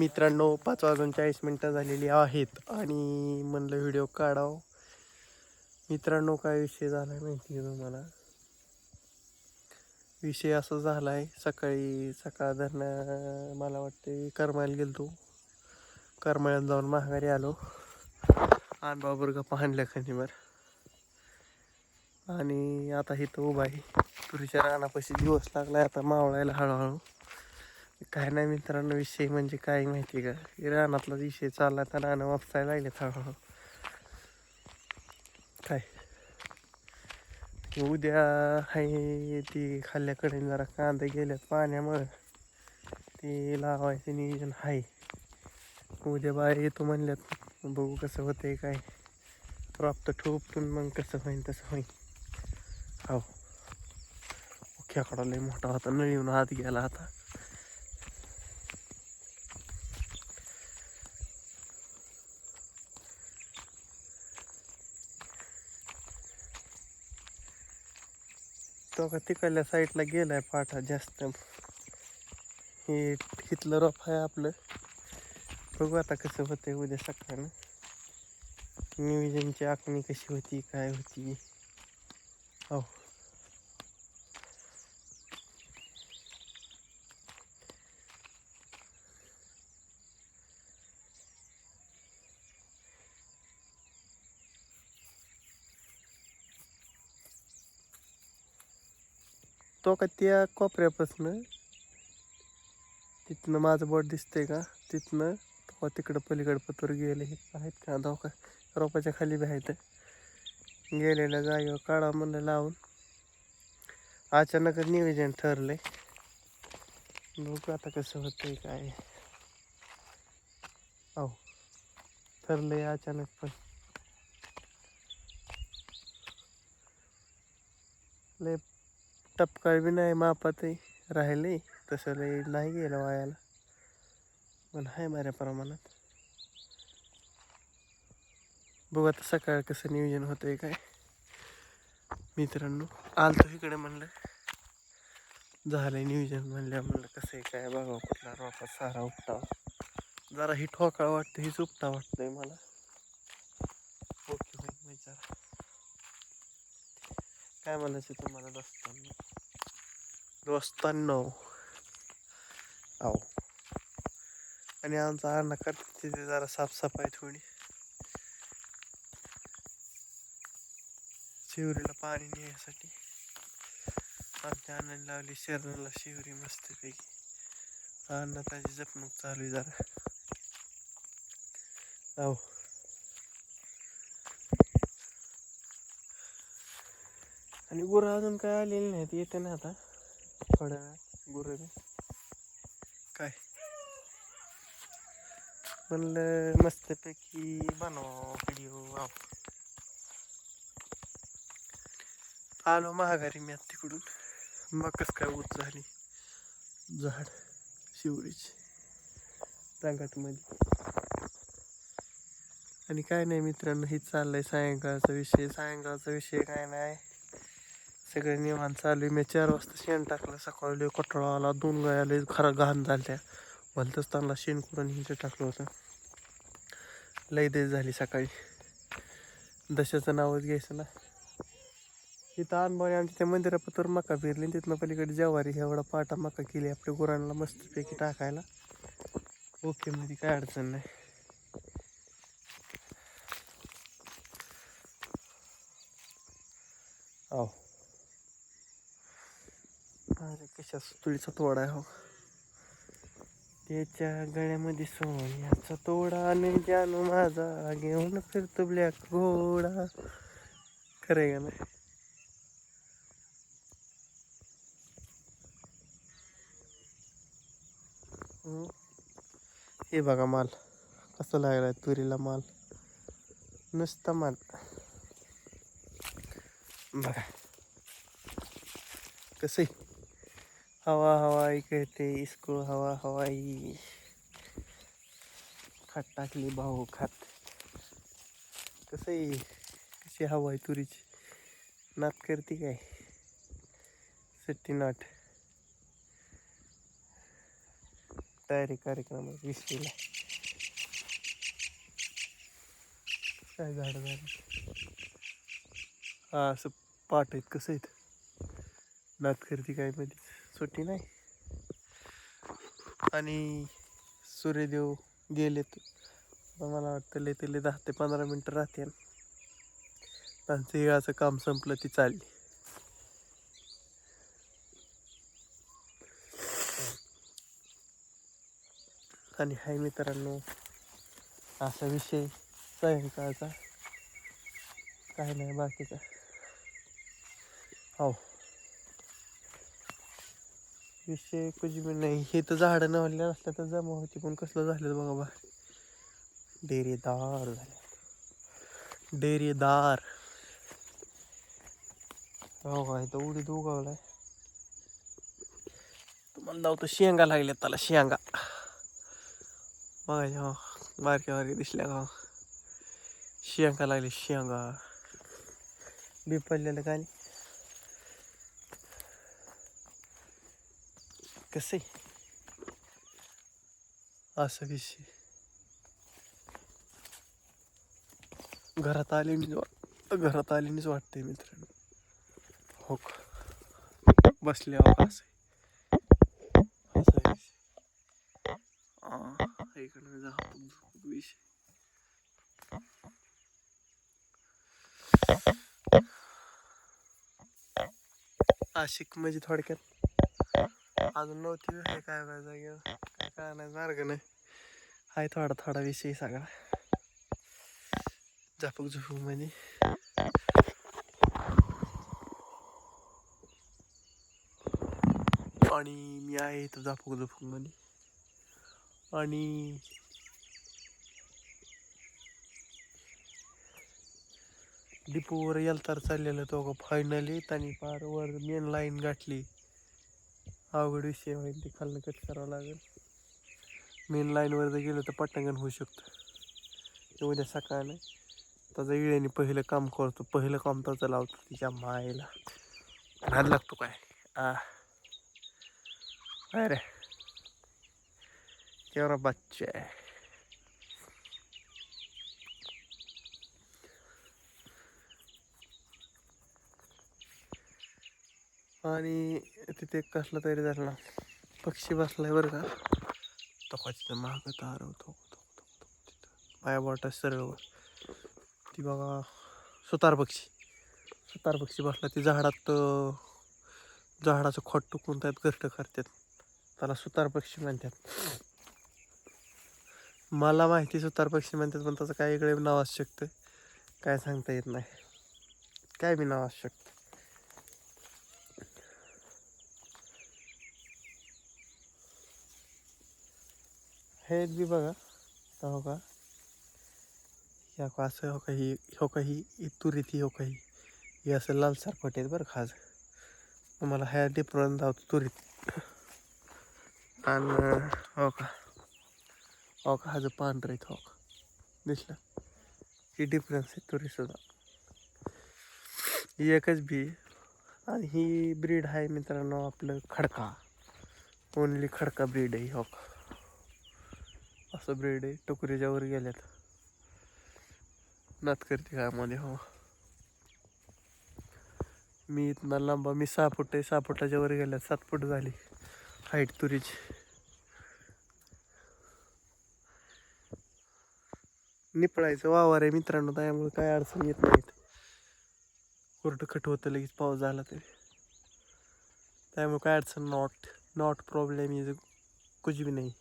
मित्रांनो पाच वाजून चाळीस मिनटं झालेली आहेत आणि म्हणलं व्हिडिओ काढाव. मित्रांनो काय विषय झाला आहे माहिती आहे तुम्हाला? विषय असा झाला आहे सकाळी सकाळ धरणं मला वाटते करमायला गेलतो. करमाळ्यात जाऊन महागारी आलो. अनबाबर गप्पा हाणल्या खनिवर. आणि आता इथं उभा आहे. तुरीच्या रानापाशी दिवस लागला आता मावळायला हळूहळू. काय नाही मित्रांनो विषय म्हणजे काय माहिती का? रानातला विषय चालला तर रानं वापसायला लागले हळूहळू काय? उद्या आहे ती खाल्ल्याकडे जरा कांदे गेल्यात पाण्यामुळं. ते लावायचं नियोजन आहे उद्या बाहेर येतो म्हणल्यात. बघू कसं होतंय काय. प्राप्त ठोपतून मग कसं होईन तसं होईन. हो खेकडा लय मोठा होता नळीहून हात गेला आता तो का तिकडल्या साईडला गेलाय पाठा जास्त. हे इथलं रोप आहे आपलं. बघू आता कसं होतंय उद्या सकाळनं. नियोजनची आखणी कशी होती काय होती? हो तो का त्या कोपऱ्यापासनं तिथनं माझं बोट दिसतंय का? तिथनं तो तिकडं पलीकडं पतवर गेले हे आहेत का? धोका रोपाच्या खाली बी आहेत. गेलेल्या जागेवर काढा म्हणलं लावून. अचानकच नियोजन ठरलंय. बघू आता कसं होतंय काय. अहो ठरलंय अचानक पण. लय टपकाळ बी नाही मापात राहिले तसं लई नाही गेलं वायाला. पण आहे बऱ्या प्रमाणात. बघू आता सकाळ कसं नियोजन होतंय काय. मित्रांनो आलतो इकडे म्हणलं. झालंय नियोजन म्हणल्या म्हणलं कसं आहे काय बघावं कुठला रोपा सारा उपटावा. जरा ही ठोकाळ वाटतं हीच उपटा वाटतंय मला. ओके होईल काय म्हणायचं तुम्हाला दसताना? दोस्तांनो आहो आणि आमचा अण्णा करते तिथे जरा साफसफाई थोडी शिवरीला पाणी नेण्यासाठी आमच्या अण्णाने लावली शरीराला शिवरी मस्तपैकी अण्णा त्याची जपणूक चालू आहे जरा आहो आणि गुरं अजून काय आलेली नाहीत येते ना आता थोड्या गुरं काय? म्हणलं मस्तपैकी बनवा व्हिडिओ आलो महागारी मी आता तिकडून. मग कसं काय ऊस झाली? झाड शिवरीची. रांगाटमध्ये आणि काय नाही मित्रांनो हे चाललंय सायंकाळचा विषय. सायंकाळचा विषय काय नाही. सगळे निवांत चालू मी चार वाजता शेण टाकलं. सकाळी लय आला. दोन गायाला खरा घाण झाल्या भलतंच त्यांना शेण करून हिंच टाकलं होतं. लय देश झाली सकाळी. दशाचं नावच घ्यायचं ना. इथं अनबाने आमच्या त्या मंदिरापत्र मका फिरली आणि तिथनं पलीकडे जवारी एवढा पाटा मका केली. आपल्या गुरांना मस्तपैकी टाकायला. ओके मध्ये काय अडचण नाही हो अशा सुतळीचा तोडा आहे हो. त्याच्या गळ्यामध्ये सोन्याचा तोडा आणि जानू माझा घेऊन फिरतो ब्लॅक घोडा. खरं का नाही? हे बघा माल. कसं लागलाय तुरीला माल? नुसता माल. बघा. कसं आहे? हवा हवाई कहते इसको हवा हवाई। खात टाकली भाऊ खात। कसं आहे? कशी हवा आहे तुरीची? नात करते काय? सट्टी नाट. तयारी कार्यक्रम विसरीला काय झाड झालं हा असं पाठ आहेत कसं आहेत? नात करते काय माहिती? सुट्टी नाही. आणि सूर्यदेव गेलेत. मला वाटतं लय ते लय दहा ते पंधरा मिनटं राहते त्यांचं हिळाचं काम संपलं ती चालली. आणि हाय मित्रांनो असा विषय सायंकाळचा काय नाही बाकीचा. हो. विषय कुछ नाही. हे तर झाडं नवल्या असल्या तर जमा होती पण कसलं झालं बघा बा. डेरेदार झाले. डेरेदार. हो का इथं उडीत उगवलाय. तुम्हाला लावतो शेंगा लागल्या त्याला शेंगा. बघा हो बारक्या बारक्या दिसल्या का? शेंगा लागले शेंगा. बी पडलेलं काय कसं आहे? असा विषय घरात आल्यानेच वाट घरात आल्यानेच वाटते मित्रांनो. हो का? बसले हो असं असा विषय हा इकडनं जा विषय. आशिक म्हणजे थोडक्यात अजून नव्हती हे काय काय जागेवर काय काय नाही मार्ग नाही. हाय थोडा थोडा विषय सगळा झापूक झुपूकमध्ये आणि मी आहे इथं झापूक झुपूकमध्ये आणि डिपोवर तर चाललेलं तो फायनली त्यांनी पार वर मेन लाईन गाठली. अवघड विषय होईल ते खाल्लं कट करावं लागेल. मेन लाईनवर जर गेलं तर पटांगण होऊ शकतं. ते उद्या सकाळ नाही त्याचं इळ्याने पहिलं काम करतो. पहिलं काम त्याचं लावतो तिच्या मायला. नाद लागतो काय? आ. अरे. केवढा बच्चा आहे. आणि तिथे कसला तरी झाला. पक्षी बसलाय बरं का. तो का तिथं मागं तार माया बोटा सरळ ती बघा सुतार पक्षी. सुतार पक्षी बसला ती झाडात झाडाचं खोट टुकून त्यात घरटं करतात त्याला सुतार पक्षी म्हणतात मला माहिती सुतार पक्षी म्हणतात पण त्याचं काय इकडे नाव असू शकतं. काय सांगता येत नाही. काय बी नाव असू शकतं. हे बी बघा. आता हो का? या का असं हो का ही हो का ही ही तुरीत हो का ही. हे असं लालसार पट आहेत बरं खाज मला ह्या डिफरन्स धावतो तुरीत आणि हो का? हो का? हा जो पांढरा आहेत हो का? दिसलं? ही डिफरन्स आहे तुरीसुद्धा ही एकच बी आणि ही ब्रीड आहे मित्रांनो आपलं खडका. ओनली खडका ब्रीड आहे हो का? असं ब्रेड आहे. टोकरीच्या वर गेल्यात. नात करते कामध्ये हो. मी इथनं लांबा मी सहा फूट आहे. सहा फुटाच्या वर गेल्यात. सात फूट झाली. हाईट तुरीची. निपळायचं वावर आहे मित्रांनो त्यामुळे काय अडचण येत नाहीत. कोरडं खट होतं लगेच पाऊस झाला तरी. त्यामुळे काय अडचण नॉट नॉट प्रॉब्लेम इज कुछ बी नाही.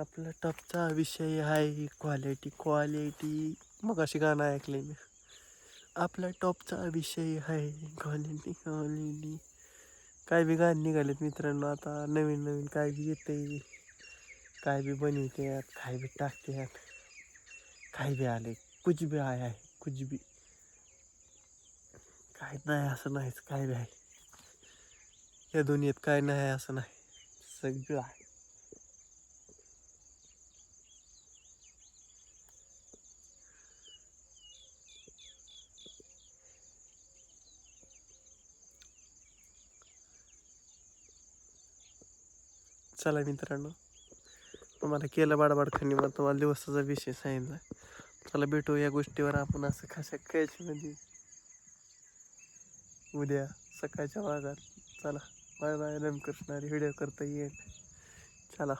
आपला टॉपचा विषय आहे क्वालिटी क्वालिटी मग अशी गाणं ऐकले मी. आपला टॉपचा विषय आहे क्वालिटी क्वालिटी काय बी गाणी निघालेत मित्रांनो आता नवीन नवीन काय बी येते काय बी बनवतात काय बी टाकतात काय बी आले कुछ बी आहे आहे कुछ बी. काय नाही असं नाहीच काय बी आहे. या दुनियेत काय नाही असं नाही. सगळं आहे. चला मित्रांनो. तुम्हाला केलं बाडबाडखानी मग तुम्हाला दिवसाचा विषय सांगितला. चला भेटू या गोष्टीवर आपण असं खाशा खायची म्हणजे. उद्या सकाळच्या भागात चला बाय बाय. रामकृष्ण व्हिडिओ करता येईल. चला.